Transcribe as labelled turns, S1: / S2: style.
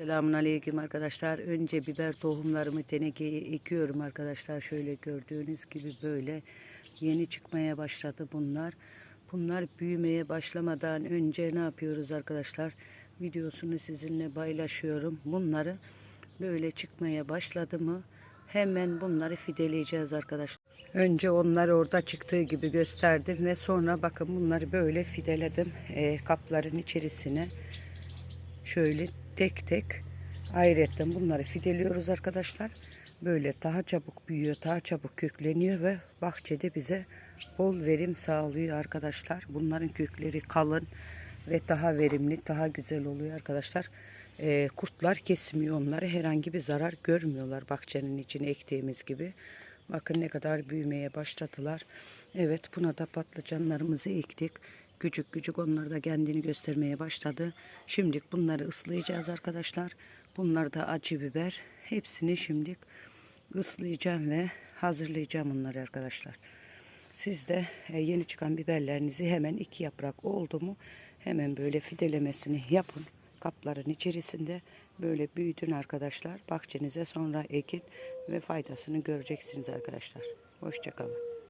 S1: Selamun Aleyküm arkadaşlar. Önce biber tohumlarımı tenekeye ekiyorum arkadaşlar. Şöyle gördüğünüz gibi böyle yeni çıkmaya başladı bunlar. Bunlar büyümeye başlamadan önce ne yapıyoruz arkadaşlar? Videosunu sizinle paylaşıyorum. Bunları böyle çıkmaya başladı mı hemen bunları fideleyeceğiz arkadaşlar. Önce onlar orada çıktığı gibi gösterdim ve sonra bakın bunları böyle fideledim e, kapların içerisine. Şöyle tek tek ayrıyetten bunları fideliyoruz arkadaşlar. Böyle daha çabuk büyüyor, daha çabuk kökleniyor ve bahçede bize bol verim sağlıyor arkadaşlar. Bunların kökleri kalın ve daha verimli, daha güzel oluyor arkadaşlar. Ee, kurtlar kesmiyor onları. Herhangi bir zarar görmüyorlar bahçenin içine ektiğimiz gibi. Bakın ne kadar büyümeye başladılar. Evet buna da patlıcanlarımızı ektik. Küçük küçük onlar da kendini göstermeye başladı. Şimdilik bunları ıslayacağız arkadaşlar. Bunlar da acı biber. Hepsini şimdilik ıslayacağım ve hazırlayacağım onları arkadaşlar. Siz de e, yeni çıkan biberlerinizi hemen iki yaprak oldu mu hemen böyle fidelemesini yapın. Kapların içerisinde böyle büyütün arkadaşlar. Bahçenize sonra ekin ve faydasını göreceksiniz arkadaşlar. Hoşçakalın.